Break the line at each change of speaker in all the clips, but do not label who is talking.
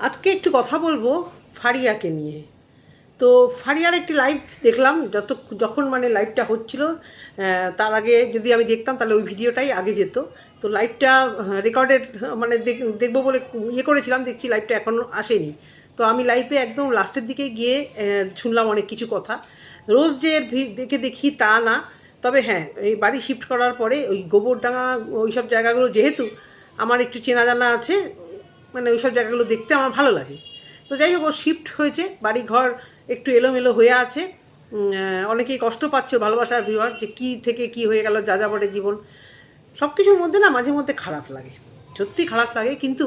আজকে একটু কথা বলব ফারিয়াকে নিয়ে। তো ফারিয়ার একটি লাইভ দেখলাম, যত যখন মানে লাইভটা হচ্ছিল তার আগে যদি আমি দেখতাম তাহলে ওই ভিডিওটাই আগে যেত। তো লাইভটা রেকর্ডেড মানে দেখ- দেখব বলে ইয়ে করেছিলাম, দেখছি লাইভটা এখনও আসেনি। তো আমি লাইভে একদম লাস্টের দিকে গিয়ে শুনলাম অনেক কিছু কথা। রোজ যে দেখে দেখি তা না, তবে হ্যাঁ এই বাড়ি শিফট করার পরে ওই গোবরডাঙ্গা ওই সব জায়গাগুলো যেহেতু আমার একটু চেনা জানা আছে মানে ওই সব জায়গাগুলো দেখতে আমার ভালো লাগে। তো যাই হোক, ও শিফট হয়েছে বাড়ি ঘর একটু এলোমেলো হয়ে আছে। অনেকেই কষ্ট পাচ্ছে ভালোবাসার বিভাগ যে কী থেকে কি হয়ে গেল, যা যাবরে জীবন। সব কিছুর মধ্যে না মাঝে মধ্যে খারাপ লাগে, সত্যি খারাপ লাগে। কিন্তু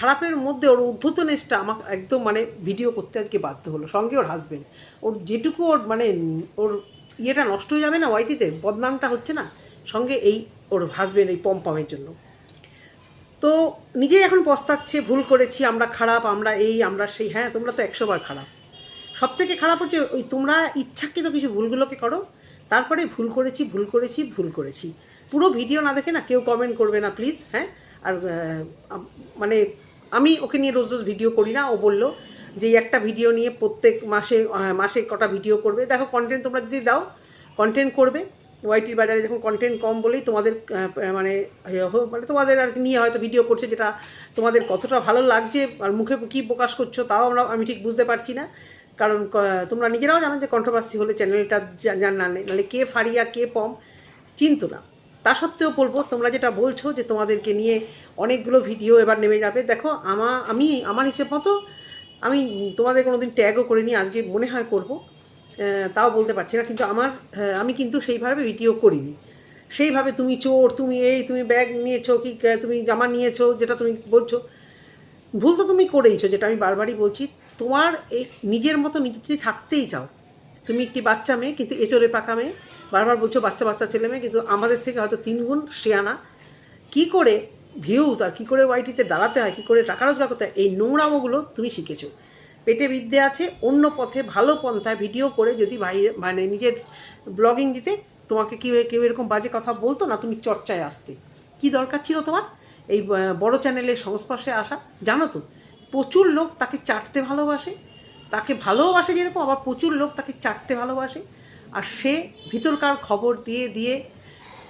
খারাপের মধ্যে ওর উদ্ধতনেসটা আমাকে একদম মানে ভিডিও করতে আজকে বাধ্য হলো, সঙ্গে ওর হাজবেন্ড ওর যেটুকু ওর মানে ওর ইয়েটা নষ্ট হয়ে যাবে না ওয়াইটিতে বদনামটা হচ্ছে না, সঙ্গে এই ওর হাজবেন্ড এই পম্পমের জন্য। তো নিজেই এখন পস্তাচ্ছে, ভুল করেছি, আমরা খারাপ, আমরা এই, আমরা সেই হ্যাঁ তোমরা তো একশো বার খারাপ। সব থেকে খারাপ হচ্ছে ওই তোমরা ইচ্ছাকৃত কিছু ভুলগুলোকে করো, তারপরে ভুল করেছি ভুল করেছি ভুল করেছি। পুরো ভিডিও না দেখে না কেউ কমেন্ট করবে না প্লিজ হ্যাঁ? আর মানে আমি ওকে নিয়ে রোজ রোজ ভিডিও করি না, ও বলল যে একটা ভিডিও নিয়ে প্রত্যেক মাসে মাসে কটা ভিডিও করবে। দেখো কন্টেন্ট তোমরা যদি দাও কন্টেন্ট করবে। ওয়াইটির বাজারে যখন কন্টেন্ট কম বলেই তোমাদের মানে মানে তোমাদের আর কি নিয়ে হয়তো ভিডিও করছে যেটা তোমাদের কতটা ভালো লাগছে আর মুখে কী প্রকাশ করছ তাও আমরা, আমি ঠিক বুঝতে পারছি না। কারণ তোমরা নিজেরাও জানো যে কন্ট্রোভার্সি হলে চ্যানেলটা জান না নেই নাহলে কে ফারিয়া, কে পম, চিনতো না। তা সত্ত্বেও বলব, তোমরা যেটা বলছো যে তোমাদেরকে নিয়ে অনেকগুলো ভিডিও এবার নেমে যাবে। দেখো, আমা, আমি, আমার হিসেব মতো আমি তোমাদের কোনো দিন ট্যাগও করিনি, আজকে মনে হয় করব। তাও বলতে পারছি না, কিন্তু আমার আমি কিন্তু সেইভাবে ভিডিও করিনি। সেইভাবে তুমি চোর, তুমি এই, তুমি ব্যাগ নিয়েছো, কি তুমি জামা নিয়েছো, যেটা তুমি বলছো, ভুল তো তুমি করেইছো, যেটা আমি বারবারই বলছি, তোমার এই নিজের মতো নিজে থাকতেই চাও, তুমি একটি বাচ্চা মেয়ে, কিন্তু এচোরে পাকা মেয়ে, বারবার বলছো বাচ্চা বাচ্চা, ছেলে মেয়ে, কিন্তু আমাদের থেকে হয়তো তিনগুণ শেয়ানা, কি করে ভিউজ আর কী করে ওয়াইটিতে দাঁড়াতে হয়, কী করে টাকা রোজগার করতে হয়, এই নোংরামোগুলো তুমি শিখেছো। পেটে বিদ্যে আছে, অন্য পথে, ভালো পন্থায় ভিডিও করে যদি ভাই মানে নিজের ব্লগিং দিতে, তোমাকে কেউ কেউ এরকম বাজে কথা বলতো না, তুমি চর্চায় আসতে। কি দরকার ছিল তোমার? এই বড় চ্যানেলের সংস্পর্শে আসা, জানো তো, প্রচুর লোক তাকে চাটতে ভালোবাসে, তাকে ভালোবাসে যেরকম, আবার প্রচুর লোক তাকে চাটতে ভালোবাসে, আর সে ভিতরকার খবর দিয়ে দিয়ে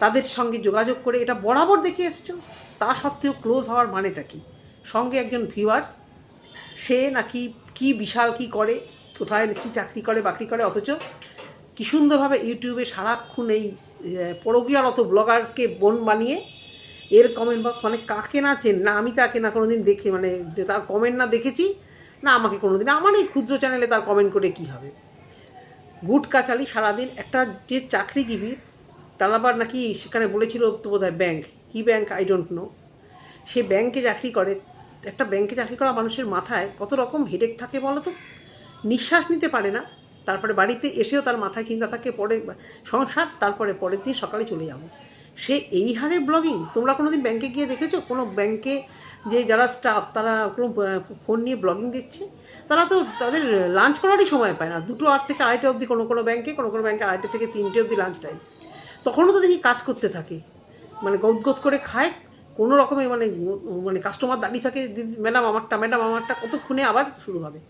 তাদের সঙ্গে যোগাযোগ করে এটা বরাবর দেখে এসছো, তা সত্ত্বেও ক্লোজ হওয়ার মানেটা কি? সঙ্গে একজন ভিউয়ার্স সে নাকি কি বিশাল কি করে, কোথায় কি চাকরি করে, বাকরি করে, অথচ কি সুন্দরভাবে ইউটিউবে সারাক্ষণ এই পরকীয়ারত ব্লগারকে বোন বানিয়ে এর কমেন্ট বক্স মানে কাকে না চেন, না আমি তাকে না কোনো দিন দেখে মানে তার কমেন্ট না দেখেছি, না আমাকে কোনো দিন আমার এই ক্ষুদ্র চ্যানেলে তার কমেন্ট করে কি হবে? গুটকা চালি সারাদিন একটা যে চাকরিজীবী, তার আবার নাকি সেখানে বলেছিল তো বোধ হয় ব্যাংক কী ব্যাংক আই ডোন্ট নো সে ব্যাংকে চাকরি করে একটা ব্যাংকে চাকরি করা মানুষের মাথায় কত রকম হেডেক থাকে বলো তো নিঃশ্বাস নিতে পারে না, তারপরে বাড়িতে এসেও তার মাথায় চিন্তা থাকে, পরে সংসার, তারপরে পরের দিন সকালে চলে যাব। সে এই হারে ব্লগিং তোমরা কোনো দিন ব্যাংকে গিয়ে দেখেছ? কোনো ব্যাংকে যে যারা স্টাফ তারা কোনো ফোন নিয়ে ব্লগিং দেখছে? তারা তো তাদের লাঞ্চ করারই সময় পায় না। দুটো আট থেকে আড়াইটা অবধি কোনো কোনো ব্যাংকে কোনো কোনো ব্যাংকে আড়াইটা থেকে তিনটে অবধি লাঞ্চ টাইম তখনও তো দেখি কাজ করতে থাকে। মানে গদগদ করে খায় কোনো রকমে মানে মানে কাস্টমার দাঁড়িয়ে থাকে ম্যাডাম, আমারটা ম্যাডাম, আমারটা, কতক্ষণে আবার শুরু হবে?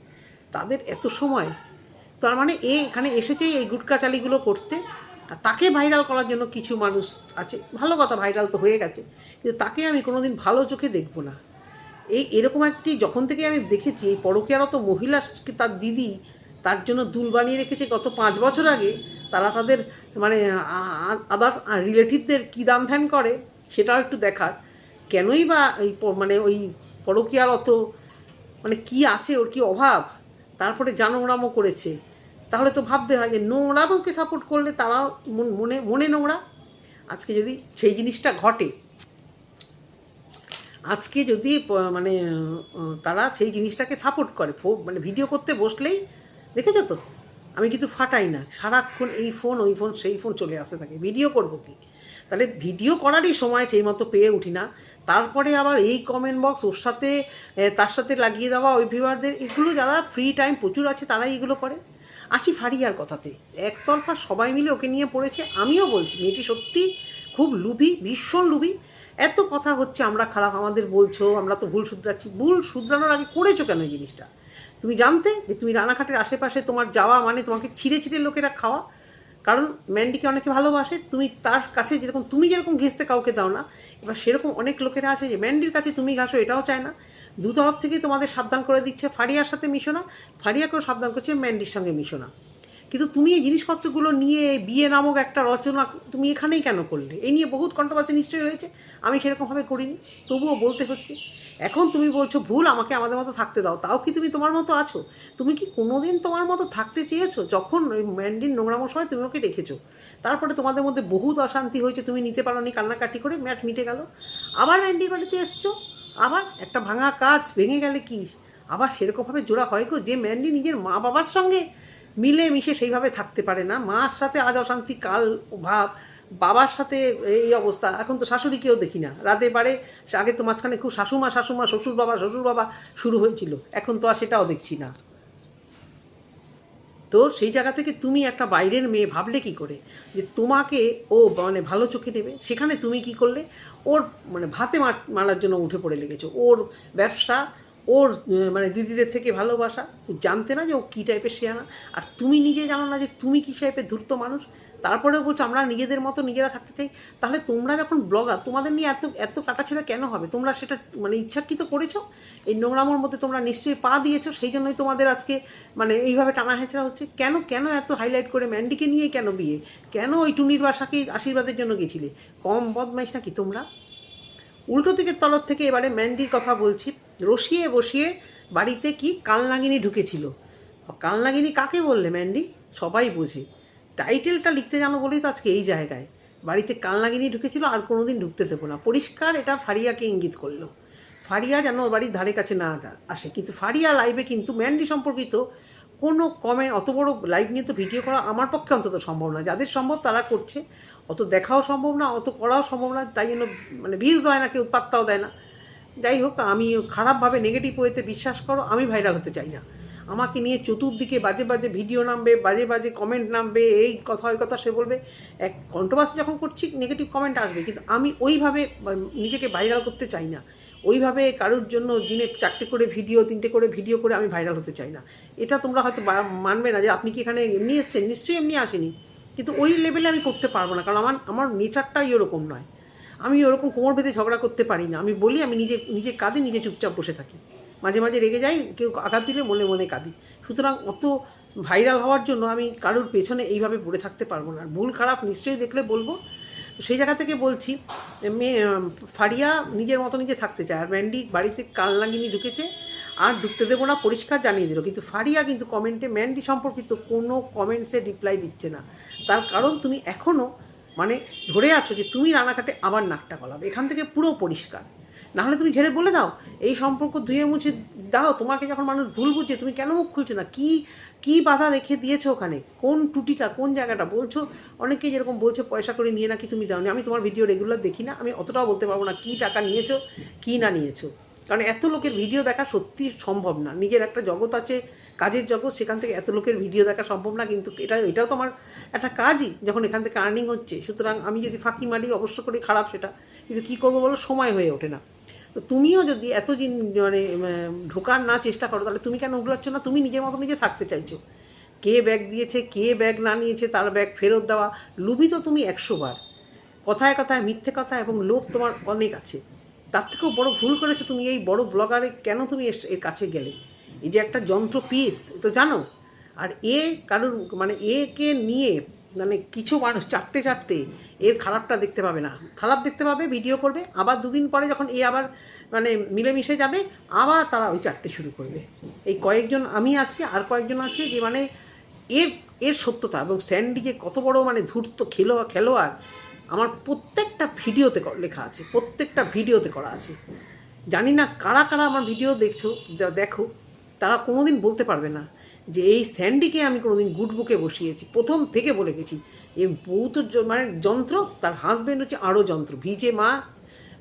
তাদের এত সময়। তার মানে এ এখানে এসেছে এই গুটকা চালিগুলো করতে। আর তাকে ভাইরাল করার জন্য কিছু মানুষ আছে। ভালো কথা ভাইরাল তো হয়ে গেছে। কিন্তু তাকে আমি কোনোদিন ভালো চোখে দেখব না। এই, এরকম একটি যখন থেকে আমি দেখেছি, এই পরকীয়ারত মহিলা তার দিদি, তার জন্য দুল বানিয়ে রেখেছে গত পাঁচ বছর আগে। তারা তাদের মানে আদার্স রিলেটিভদের কী দান ধ্যান করে, সেটাও একটু দেখার। কেনই বা এই মানে ওই পরকিয়ার অত মানে কি আছে ওর কি অভাব? তারপরে যা নোংরামো করেছে। তাহলে তো ভাবতে হয় যে নোংরামোকে সাপোর্ট করলে তারাও মন- মনে মনে নোংরা? আজকে যদি সেই জিনিসটা ঘটে, আজকে যদি মানে তারা সেই জিনিসটাকে সাপোর্ট করে, ফো- মানে ভিডিও করতে বসলেই, দেখেছ তো? আমি কিন্তু ফাটাই না। সারাক্ষণ এই ফোন ওই ফোন সেই ফোন চলে আসতে থাকে। ভিডিও করব কি? তাহলে ভিডিও করারই সময় সেই মতো পেয়ে উঠি না। তারপরে আবার এই কমেন্ট বক্স ওর সাথে তার সাথে লাগিয়ে দেওয়া ওই ভিউয়ারদের এগুলো যারা ফ্রি টাইম প্রচুর আছে, তারাই এগুলো করে। আসি ফারিয়ার কথাতে, একতরফা সবাই মিলে ওকে নিয়ে পড়েছে। আমিও বলছি, মেয়েটি সত্যি খুব লুবি ভীষণ লুবি এত কথা হচ্ছে, আমরা খারাপ, আমাদের বলছো, আমরা তো ভুল শুধরাচ্ছি। ভুল শুধরানোর আগে করেছ কেন এই জিনিসটা? তুমি জানতে যে তুমি রানাঘাটের আশেপাশে তোমার যাওয়া মানে তোমাকে ছিঁড়ে ছিঁড়ে লোকেরা খাওয়া। কারণ ম্যান্ডিকে অনেকে ভালোবাসে, তুমি তার কাছে যেরকম, তুমি যেরকম ঘেসতে কাউকে দাও না, এবার সেরকম অনেক লোকেরা আছে যে ম্যান্ডির কাছে তুমি ঘাসো এটাও চায় না। দু তরফ থেকেই তোমাদের সাবধান করে দিচ্ছে ফারিয়ার সাথে মিশো না, ফারিয়াকেও সাবধান করছে ম্যান্ডির সঙ্গে মিশো না। কিন্তু তুমি এই জিনিসপত্রগুলো নিয়ে বিয়ে নামক একটা রচনা তুমি এখানেই কেন করলে? এই নিয়ে বহুত কন্ট্রোভার্সি নিশ্চয়ই হয়েছে। আমি সেরকমভাবে করিনি, তবুও বলতে হচ্ছে, এখন তুমি বলছো ভুল, আমাকে আমাদের মতো থাকতে দাও, তাও কি তুমি তোমার মতো আছো? তুমি কি কোনোদিন তোমার মতো থাকতে চেয়েছো? যখন ওই ম্যান্ডির নোংরামোর সময় তুমি ওকে রেখেছো, তারপরে তোমাদের মধ্যে বহুত অশান্তি হয়েছে, তুমি নিতে পারো নি কান্নাকাটি করে, ম্যাট মিটে গেল। আবার ম্যান্ডির বাড়িতে এসছো, আবার একটা ভাঙা কাজ ভেঙে গেলে কি? আবার সেরকমভাবে জোড়া হয় গো, যে ম্যান্ডি নিজের মা বাবার সঙ্গে মিলে মিশে সেইভাবে থাকতে পারে না। মার সাথে আজ অশান্তি, কাল ভাব বাবার সাথে এই অবস্থা। এখন তো শাশুড়িকেও দেখি না। রাতে পারে আগে তো মাঝখানে খুব শাশুমা শাশুমা, শ্বশুর বাবা শ্বশুর বাবা শুরু হয়েছিল। এখন তো আর সেটাও দেখছি না। তো সেই জায়গা থেকে তুমি একটা বাইরের মেয়ে ভাবলে কি করে? যে তোমাকে ও মানে ভালো চোখে নেবে। সেখানে তুমি কি করলে? ওর মানে ভাতে মার- মারার জন্য উঠে পড়ে লেগেছো। ওর ব্যবসা ওর মানে দিদিদের থেকে ভালোবাসা জানতে না যে ও কী টাইপের শেয়ানা আর তুমি নিজে জানো না যে তুমি কী টাইপের ধূর্ত মানুষ। তারপরেও বলছো, আমরা নিজেদের মতো নিজেরা থাকতে চাই। তাহলে তোমরা যখন ব্লগার, তোমাদের নিয়ে এত এত কাটা কাটাছেড়া কেন হবে? তোমরা সেটা মানে ইচ্ছাকৃত করেছ? এই নোংরামোর মধ্যে তোমরা নিশ্চয়ই পা দিয়েছ, সেই জন্যই তোমাদের আজকে মানে এইভাবে টানা হেঁচড়া হচ্ছে। কেন কেন এত হাইলাইট করে ম্যান্ডিকে নিয়ে কেন বিয়ে? কেন ওই টুনির বাসাকে আশীর্বাদের জন্য গেছিলে? কম বদমাইশ নাকি তোমরা? উল্টো দিকের তরফ থেকে এবারে ম্যান্ডির কথা বলছি। রসিয়ে বসিয়ে বাড়িতে কি কালনাগিনী ঢুকেছিল? কালনাগিনী কাকে বললে, ম্যান্ডি? সবাই বোঝে। টাইটেলটা লিখতে জানো বলেই তো আজকে এই জায়গায়। বাড়িতে কালনাগিনী ঢুকেছিল, আর কোনো দিন ঢুকতে দেবো না। পরিষ্কার এটা ফারিয়াকে ইঙ্গিত করল। ফারিয়া যেন ওর বাড়ির ধারে কাছে না আসে। কিন্তু ফারিয়া লাইভে কিন্তু ম্যান্ডি সম্পর্কিত কোনো কমেন্ট অত বড় লাইভ নিয়ে তো ভিডিও করা আমার পক্ষে অন্তত সম্ভব না যাদের সম্ভব তারা করছে। অত দেখাও সম্ভব না, অত করাও সম্ভব না, তাই জন্য মানে ভিউজ হয় না, কেউ পাত্তাও দেয় না। যাই হোক, আমি খারাপভাবে নেগেটিভ ওয়েতে বিশ্বাস করো, আমি ভাইরাল হতে চাই না। আমাকে নিয়ে চতুর্দিকে বাজে বাজে ভিডিও নামবে, বাজে বাজে কমেন্ট নামবে, এই কথা, ওই কথা সে বলবে। এক কন্ট্রোভার্সি যখন করছি নেগেটিভ কমেন্ট আসবে। কিন্তু আমি ওইভাবে নিজেকে ভাইরাল করতে চাই না। ওইভাবে কারোর জন্য দিনে চারটে করে ভিডিও তিনটে করে ভিডিও করে আমি ভাইরাল হতে চাই না। এটা তোমরা হয়তো মানবে না যে আপনি কি এখানে এমনি এসছেন? নিশ্চয়ই এমনি আসেনি। কিন্তু ওই লেভেলে আমি করতে পারব না। কারণ আমার আমার নেচারটাই ওরকম নয়। আমি ওরকম কোমর বেঁধে ঝগড়া করতে পারি না। আমি বলি, আমি নিজে নিজে কাঁদি, নিজে চুপচাপ বসে থাকি। মাঝে মাঝে রেগে যাই, কেউ আঘাত দিলে মনে মনে কাঁদি। সুতরাং অত ভাইরাল হওয়ার জন্য আমি কারোর পেছনে এইভাবে পড়ে থাকতে পারব না। ভুল খারাপ নিশ্চয়ই দেখলে বলব। সেই জায়গা থেকে বলছি মেয়ে ফারিয়া নিজের মতো নিজে থাকতে চায়। আর ম্যান্ডি বাড়িতে কালনাগিনী ঢুকেছে, আর ঢুকতে দেবো না, পরিষ্কার জানিয়ে দিল। কিন্তু ফারিয়া কিন্তু কমেন্টে ম্যান্ডি সম্পর্কিত কোনো কমেন্টসে রিপ্লাই দিচ্ছে না। তার কারণ তুমি এখনও মানে ধরে আছো যে তুমি রানাঘাটে আবার নাকটা গলাবে, এখান থেকে পুরো পরিষ্কার। নাহলে তুমি ঝেড়ে বলে দাও, এই সম্পর্ক ধুয়ে মুছে দাও, তোমাকে যখন মানুষ ভুল বুঝছে, তুমি কেন মুখ খুলছো না? কি কি বাধা রেখে দিয়েছ ওখানে? কোন টুটিটা, কোন জায়গাটা? বলছো, অনেকেই যেরকম বলছে, পয়সা করে নিয়ে নাকি তুমি দাওনি? আমি তোমার ভিডিও রেগুলার দেখি না, আমি অতটাও বলতে পারব না কি টাকা নিয়েছো, কি না নিয়েছো। কারণ এত লোকের ভিডিও দেখা সত্যি সম্ভব না। নিজের একটা জগৎ আছে কাজের জগৎ, সেখান থেকে এত লোকের ভিডিও দেখা সম্ভব না, কিন্তু এটা, এটাও তো আমার একটা কাজই, যখন এখান থেকে আর্নিং হচ্ছে। সুতরাং আমি যদি ফাঁকি মারি, অবশ্য করে খারাপ সেটা, কিন্তু কী করব বলো? সময় হয়ে ওঠে না। তো তুমিও যদি এত দিন মানে ঢোকার না চেষ্টা করো, তাহলে তুমি কেন উগলাচ্ছ না? তুমি নিজের মতো নিজে থাকতে চাইছো। কে ব্যাগ দিয়েছে, কে ব্যাগ না নিয়েছে, তার ব্যাগ ফেরত দেওয়া লুবি তো তুমি একশো বার। কথায় কথায়, মিথ্যে কথা এবং লোভ তোমার অনেক আছে। তার থেকেও বড় ভুল করেছ তুমি, এই বড় ব্লগারে কেন তুমি এর কাছে গেলে? এই যে একটা যন্ত্র পিস তো জানো? আর এ কারোর মানে একে নিয়ে মানে কিছু মানুষ চারটে চারটে এর খারাপটা দেখতে পাবে না। খারাপ দেখতে পাবে ভিডিও করবে, আবার দুদিন পরে যখন এ আবার মানে মিলেমিশে যাবে, আবার তারা ওই চারটে শুরু করবে। এই কয়েকজন আমি আছি, আর কয়েকজন আছে যে মানে এর এর সত্যতা এবং স্যান্ডি যে কত বড় মানে ধূর্ত খেলো, খেলোয়াড়, আমার প্রত্যেকটা ভিডিওতে লেখা আছে, প্রত্যেকটা ভিডিওতে করা আছে। জানি না কারা কারা আমার ভিডিও দেখছ দেখো তারা কোনোদিন বলতে পারবে না যে এই স্যান্ডিকে আমি কোনোদিন গুড বুকে বসিয়েছি, প্রথম থেকে বলে গেছি। এই বউ তো মানে যন্ত্র, তার হাজব্যান্ড হচ্ছে আরও যন্ত্র। ভিজে মা,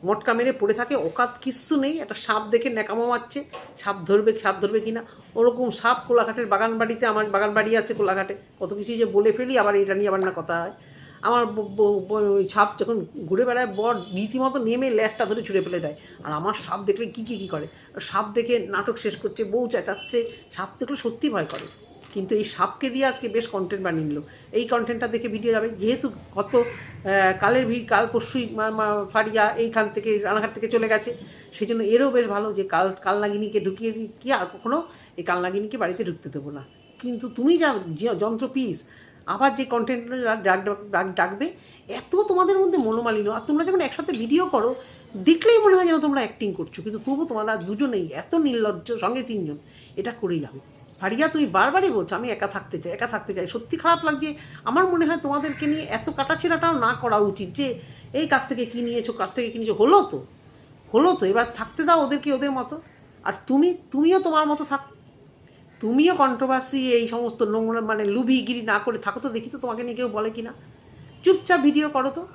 মটকা মেরে পড়ে থাকে ওকাত কিচ্ছু নেই, একটা সাপ দেখে ন্যাকামো মারছে। সাপ ধরবে সাপ ধরবে কি না ওরকম সাপ কোলাঘাটের বাগান বাড়িতে আমার বাগান বাড়ি আছে কোলাঘাটে। কত কিছু যে বলে ফেলি, আবার এটা নিয়ে আবার না কথা হয়। আমার ওই সাপ যখন ঘুরে বেড়ায়, বর রীতিমতো নেমে ল্যাসটা ধরে ছুঁড়ে ফেলে দেয়। আর আমার সাপ দেখলে কী কী কী করে? সাপ দেখে নাটক শেষ করছে, বউ চেঁচাচ্ছে। সাপ দেখলে সত্যি ভয় করে। কিন্তু এই সাপকে দিয়ে আজকে বেশ কন্টেন্ট বানিয়ে নিল। এই কন্টেন্টটা দেখে ভিডিও যাবে। যেহেতু গত কালের ভিড়, কাল পরশুই ফারিয়া এইখান থেকে, রানাঘাট থেকে চলে গেছে। সেই জন্য এরও বেশ ভালো যে কাল, কালনাগিনীকে ঢুকিয়ে দিই কি আর কখনও এই কালনাগিনীকে বাড়িতে ঢুকতে দেবো না। কিন্তু তুমি যে- যন্ত্র পিস আবার যে কন্টেন্ট ডাক ডাক ডাকবে এত তোমাদের মধ্যে মনোমালিন্য। আর তোমরা যখন একসাথে ভিডিও করো, দেখলেই মনে হয় যেন তোমরা অ্যাক্টিং করছ। কিন্তু তবু তোমরা দুজনেই এত নির্লজ্জ, সঙ্গে তিনজন, এটা করেই যাবে ফারিয়া, তুমি বারবারই বলছো, আমি একা থাকতে চাই, একা থাকতে চাই। সত্যি খারাপ লাগছে, আমার মনে হয় তোমাদেরকে নিয়ে এত কাটাছেড়াটাও না করা উচিত যে, এই কার থেকে কী নিয়েছো, কার থেকে কী নিয়েছো? হলো তো হলো তো। এবার থাকতে দাও ওদেরকে ওদের মতো। আর তুমি, তুমিও তোমার মতো থাক তুমিও কন্ট্রোভার্সি এই সমস্ত নোংরা মানে লুভিগিরি না করে থাকো তো, দেখি তো তোমাকে নিয়ে কেউ বলে কি না চুপচাপ ভিডিও করো তো।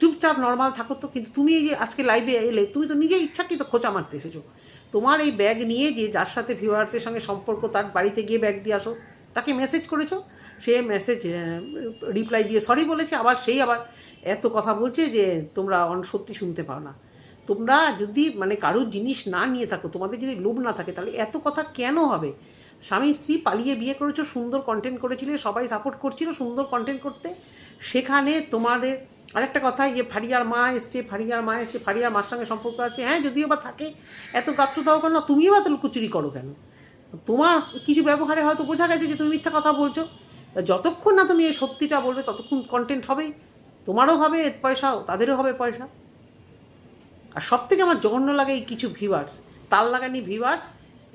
চুপচাপ নর্মাল থাকো তো, কিন্তু তুমি এই যে আজকে লাইভে এলে, তুমি তো নিজে ইচ্ছাকৃত খোঁচা মারতে এসেছ। তোমার এই ব্যাগ নিয়ে যে যার সাথে ভিউয়ার্সের সঙ্গে সম্পর্ক, তার বাড়িতে গিয়ে ব্যাগ দিয়ে আসো। তাকে মেসেজ করেছ? সে মেসেজ রিপ্লাই দিয়ে সরি বলেছে, আবার সেই আবার এত কথা বলছে যে তোমরা অন- সত্যি শুনতে পাও না। তোমরা যদি মানে কারোর জিনিস না নিয়ে থাকো, তোমাদের যদি লোভ না থাকে, তাহলে এত কথা কেন হবে? স্বামী স্ত্রী পালিয়ে বিয়ে করেছ, সুন্দর কন্টেন্ট করেছিলে, সবাই সাপোর্ট করছিল সুন্দর কন্টেন্ট করতে। সেখানে তোমাদের আরেকটা কথা যে ফারিয়ার মা এসছে, ফারিয়ার মা এসছে, ফারিয়ার মার সঙ্গে সম্পর্ক আছে। হ্যাঁ যদিও বা থাকে, এত গাত্র দাও কেন? তুমিও বা তাহলে কুচুরি করো কেন? তোমার কিছু ব্যবহারে হয়তো বোঝা গেছে যে তুমি মিথ্যা কথা বলছো। যতক্ষণ না তুমি এই সত্যিটা বলবে, ততক্ষণ কন্টেন্ট হবেই তোমারও হবে পয়সাও, তাদেরও হবে পয়সা। আর সব থেকে আমার জঘন্য লাগে এই কিছু ভিউয়ার্স তাল লাগানি ভিউয়ার্স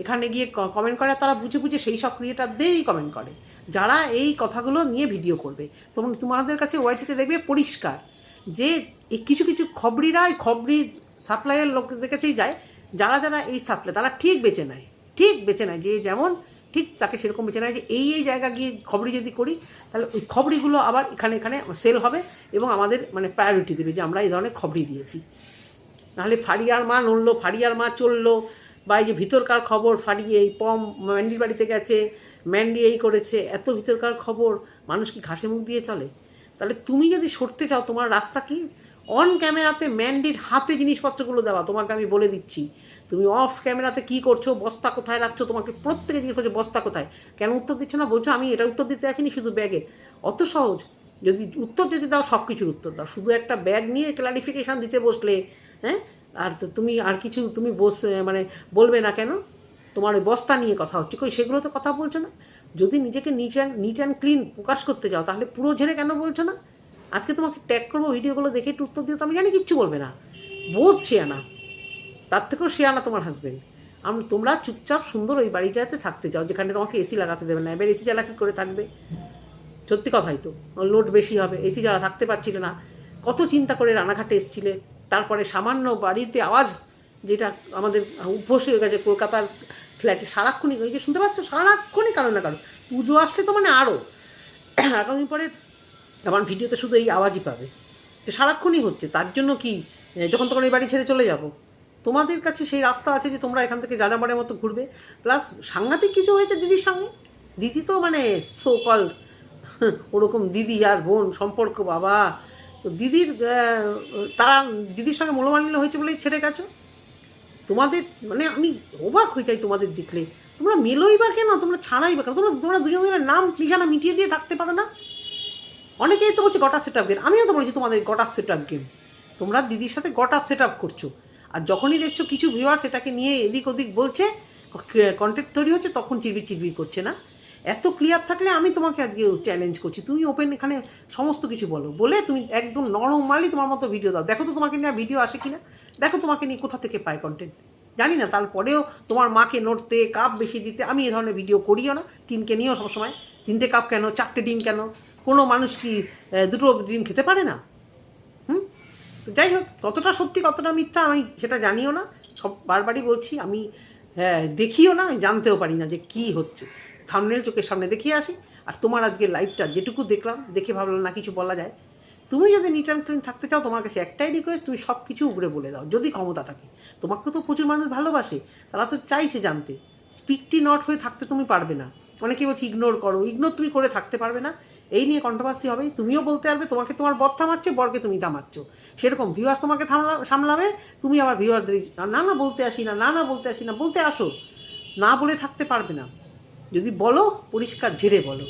এখানে গিয়ে কমেন্ট করে, তারা বুঝে বুঝে সেই সব ক্রিয়েটারদেরই কমেন্ট করে, যারা এই কথাগুলো নিয়ে ভিডিও করবে। তখন তোমাদের কাছে ওয়াইটিতে দেখবে পরিষ্কার যে এই কিছু কিছু খবরিরা, এই খবরি সাপ্লাইয়ের লোকদের কাছেই যায়, যারা যারা এই সাপ্লাই তারা ঠিক বেছে নেয়, ঠিক বেছে নেয় যে যেমন ঠিক তাকে সেরকম বেছে নেয় যে এই এই জায়গা গিয়ে খবরি যদি করি, তাহলে ওই খবরিগুলো আবার এখানে এখানে সেল হবে এবং আমাদের মানে প্রায়োরিটি দেবে যে আমরা এই ধরনের খবরি দিয়েছি। নাহলে ফারিয়ার মা নড়লো ফারিয়ার মা চলল বা এই যে ভিতরকার খবর ফারিয়ে এই পম ম্যান্ডির বাড়িতে গেছে, ম্যান্ডি এই করেছে, এত ভিতরকার খবর, মানুষ কি ঘাসে মুখ দিয়ে চলে? তাহলে তুমি যদি সরতে চাও, তোমার রাস্তা কি? অন ক্যামেরাতে ম্যান্ডির হাতে জিনিসপত্রগুলো দেওয়া, তোমাকে আমি বলে দিচ্ছি। তুমি অফ ক্যামেরাতে কি করছ, বস্তা কোথায় রাখছো, তোমাকে প্রত্যেকে জিজ্ঞেস করছে, বস্তা কোথায়? কেন উত্তর দিচ্ছ না? বলছো, আমি এটা উত্তর দিতে আসিনি, শুধু ব্যাগে অত সহজ। যদি উত্তর যদি দাও সব কিছুর উত্তর দাও। শুধু একটা ব্যাগ নিয়ে ক্লারিফিকেশান দিতে বসলে হ্যাঁ? আর তুমি, আর কিছু তুমি বস মানে বলবে না কেন? তোমার ওই বস্তা নিয়ে কথা হচ্ছে। কই সেগুলো তো কথা বলছো না? যদি নিজেকে neat and neat and clean প্রকাশ করতে যাও, তাহলে পুরো ঝেড়ে কেন বলছো না? আজকে তোমাকে ট্যাগ করব, ভিডিওগুলো দেখে একটু উত্তর দিও, তো আমি জানি কিচ্ছু বলবে না। বোধ শেয়ানা। তার থেকেও শেয়ানা তোমার হাজবেন্ড আমি, তোমরা চুপচাপ সুন্দর ওই বাড়িটাতে থাকতে চাও যেখানে তোমাকে এসি লাগাতে দেবে না। এবার এসি জ্বালা কী করে থাকবে? সত্যি কথাই তো। লোড বেশি হবে। এসি যারা থাকতে পারছিলে না। কত চিন্তা করে রানাঘাটে এসছিলে। তারপরে সামান্য বাড়িতে আওয়াজ, যেটা আমাদের অভ্যস হয়ে গেছে কলকাতার ফ্ল্যাটে, সারাক্ষণই, ওই যে শুনতে পাচ্ছ? সারাক্ষণই কারও না কারও। পুজো আসলে তো মানে আরও আগামী পরে আমার ভিডিওতে শুধু এই আওয়াজই পাবে। তো সারাক্ষণই হচ্ছে, তার জন্য কি যখন তখন এই বাড়ি ছেড়ে চলে যাব। তোমাদের কাছে সেই রাস্তা আছে যে তোমরা এখান থেকে যাযাবারের মতো ঘুরবে। প্লাস সাংঘাতিক কিছু হয়েছে দিদির সঙ্গে? দিদি তো মানে সো কল ওরকম দিদি আর বোন, সম্পর্ক বাবা তো দিদির তারা দিদির সঙ্গে মনোমালিন্য হয়েছে বলেই ছেড়ে গেছো? তোমাদের মানে আমি অবাক হয়ে যাই তোমাদের দেখলে। তোমরা মেলোই বা কেন? তোমরা ছাড়াই বা কেন? তোমরা তোমরা দুজন দুজনের নাম, ঠিকানা মিটিয়ে দিয়ে থাকতে পারো না? অনেকেই তো বলছে গট সেট আপ গেম। আমিও তো বলেছি তোমাদের গট সেট আপ গেম। তোমরা দিদির সাথে গট আপ সেট আপ করছ। আর যখনই দেখছ কিছু ভিউয়ার সেটাকে নিয়ে এদিক ওদিক বলছে কন্টেন্ট তৈরি হচ্ছে, তখন চিরবির চিরবির করছে না? এত ক্লিয়ার থাকলে আমি তোমাকে আজকে চ্যালেঞ্জ করছি। তুমি ওপেন এখানে সমস্ত কিছু বলো। বলে তুমি একদম নরমালি তোমার মতো ভিডিও দাও। দেখো তো তোমাকে নিয়ে ভিডিও আসে কি না দেখো তোমাকে নিয়ে কোথা থেকে পায় কন্টেন্ট জানি না তারপরেও তোমার মাকে নড়তে কাপ বেশি দিতে আমি এ ধরনের ভিডিও করিও না। টিনকে নিয়েও সবসময়। তিনটে কাপ কেন? চারটে ডিম কেন? কোনো মানুষ কি দুটো ডিম খেতে পারে না? হুম? যাই হোক কতটা সত্যি কতটা মিথ্যা আমি সেটা জানিও না। সব বারবারই বলছি আমি হ্যাঁ, দেখিও না জানতেও পারি না যে কি হচ্ছে। থামনেল চোখের সামনে দেখিয়ে আসি, আর তোমার আজকে লাইভটা যেটুকু দেখলাম, দেখে ভাবলাম না কিছু বলা যায়। তুমি যদি নিট অ্যান্ড ক্লিন থাকতে চাও, তোমার কাছে একটাই রিকোয়েস্ট তুমি সব কিছু উগড়ে বলে দাও, যদি ক্ষমতা থাকে। তোমাকে তো প্রচুর মানুষ ভালোবাসে, তারা তো চাইছে জানতে। স্পিকটি নট হয়ে থাকতে তুমি পারবে না। অনেকে বলছে ইগনোর করো ইগনোর তুমি করে থাকতে পারবে না। এই নিয়ে কন্ট্রোভার্সি হবে, তুমিও বলতে পারবে, তোমাকে তোমার বর থামাচ্ছে, বরকে তুমি থামাচ্ছ। সেরকম ভিউয়ার্স তোমাকে থামলা, সামলাবে, তুমি আবার ভিউয়ারদের না না, বলতে আসি না না না, বলতে আসি না, বলতে আসো। না বলে থাকতে পারবে না। যদি বলো, পরিষ্কার ঝেড়ে বলো।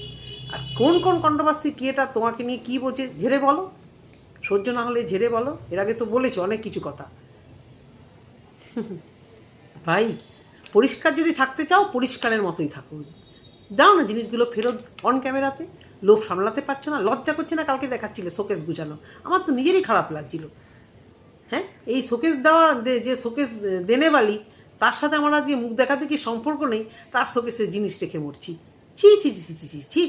আর কোন কোন কন্ট্রোভার্সি ক্রিয়েটার তোমাকে নিয়ে কী বলছে, ঝেড়ে বলো। সহ্য না হলে ঝেড়ে বলো। এর আগে তো বলেছ অনেক কিছু কথা। ভাই, পরিষ্কার যদি থাকতে চাও, পরিষ্কারের মতোই থাকো। দাও না জিনিসগুলো ফেরত অন ক্যামেরাতে লোভ সামলাতে পারছ না, লজ্জা করছে না কালকে দেখাচ্ছিলে শোকেস গুছানো। আমার তো নিজেরই খারাপ লাগছিল। হ্যাঁ? এই শোকেস দেওয়া, যে শোকেস দেনেবালি তার সাথে আমার আজকে মুখ দেখাতে কি সম্পর্ক নেই তার শোকেসের জিনিস রেখে মরছি। ছি ছি ছি ছি, ছি ছি।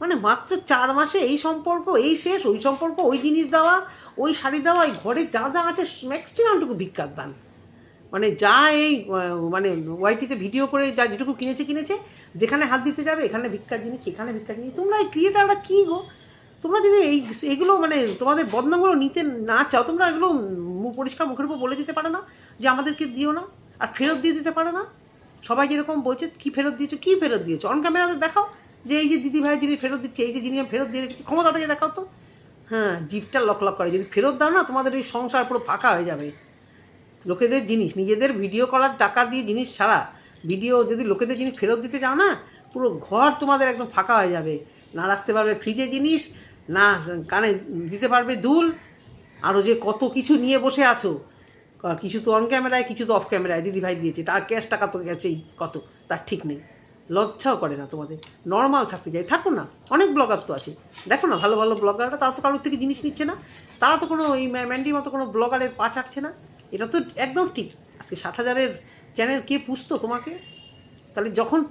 মানে মাত্র চার মাসে এই সম্পর্ক এই শেষ ওই সম্পর্ক ওই জিনিস দেওয়া ওই শাড়ি দেওয়া এই ঘরে যা যা আছে ম্যাক্সিমামটুকু ভিক্ষার দান। মানে যা এই মানে ওয়াইটিতে ভিডিও করে যা যেটুকু কিনেছে কিনেছে যেখানে হাত দিতে যাবে এখানে ভিক্ষার জিনিস সেখানে ভিক্ষার জিনিস। তোমরা এই ক্রিয়েটাররা কী গো? তোমরা যদি এই এগুলো মানে তোমাদের বদনামগুলো নিতে না চাও তোমরা এগুলো পরিষ্কার মুখের উপর বলে দিতে পারো না যে আমাদেরকে দিও না। আর ফেরত দিয়ে দিতে পারো না? সবাই যেরকম বলছে, কী ফেরত দিয়েছ? কী ফেরত দিয়েছ? অন ক্যামেরাতে দেখাও যে এই যে দিদি ভাই যিনি ফেরত দিচ্ছে, এই যে যিনি ফেরত দিয়ে রেখেছি, ক্ষমতা থেকে দেখাও তো। হ্যাঁ জিপটা লক লক করে। যদি ফেরত দাও না, তোমাদের এই সংসার পুরো ফাঁকা হয়ে যাবে। লোকেদের জিনিস, নিজেদের ভিডিও করার টাকা দিয়ে জিনিস ছাড়া, ভিডিও যদি লোকেদের জিনিস ফেরত দিতে চাও না, পুরো ঘর তোমাদের একদম ফাঁকা হয়ে যাবে। না রাখতে পারবে ফ্রিজে জিনিস, না কানে দিতে পারবে দুল। আরও যে কত কিছু নিয়ে বসে আছো কিছু তো অন ক্যামেরায় কিছু তো অফ ক্যামেরায় দিদি ভাই দিয়েছে। তার ক্যাশ টাকা তো গেছেই, কত? তার ঠিক নেই। লজ্জাও করে না তোমাদের। নর্মাল থাকতে চাই থাকো না, অনেক ব্লগার তো আছে। দেখো না, ভালো ভালো ব্লগাররা তারা তো কারোর থেকে জিনিস নিচ্ছে না। তারা তো কোনো এই ম্যা- ম্যান্ডির মতো কোনো ব্লগারের পা ছাড়ছে না। এটা তো একদম ঠিক। আজকে ষাট হাজারের চ্যানেল কে পুষতো তোমাকে? তাহলে যখন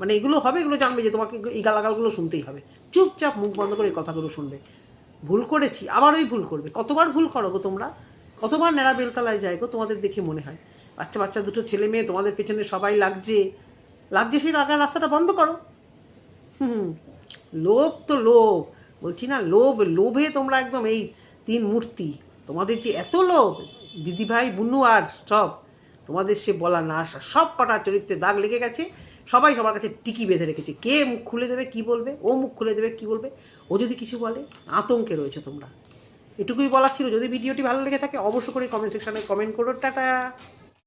মানে এগুলো হবে, এগুলো জানবে যে তোমাকে এই গালাগালগুলো শুনতেই হবে। চুপচাপ মুখ বন্ধ করে এই কথাগুলো শুনবে। ভুল করেছি, আবার ওই ভুল করবে। কতবার ভুল করো তোমরা? কতবার নেড়া বেলতলায় যায় গো তোমাদের দেখে মনে হয়। বাচ্চা বাচ্চা দুটো ছেলে মেয়ে, তোমাদের পেছনে সবাই লাগছে। লাগছে সেই লাগার রাস্তাটা বন্ধ করো। হুম লোভ তো লোভ। বলছি না, লোভ, লোভে তোমরা একদম এই তিন মূর্তি। তোমাদের যে এত লোভ, দিদিভাই বুনু আর সব, তোমাদের সে বলা না আসা, সব কটা চরিত্রে দাগ লেগে গেছে। সবাই সবার কাছে টিকি বেঁধে রেখেছে। কে মুখ খুলে দেবে, কি বলবে? ও মুখ খুলে দেবে, কি বলবে? ও যদি কিছু বলে, আতঙ্কে রয়েছে তোমরা। এটুকুই বলার ছিল। যদি ভিডিওটি ভালো লেগে থাকে, অবশ্যই করে কমেন্ট সেকশনে কমেন্ট করো। টাটা!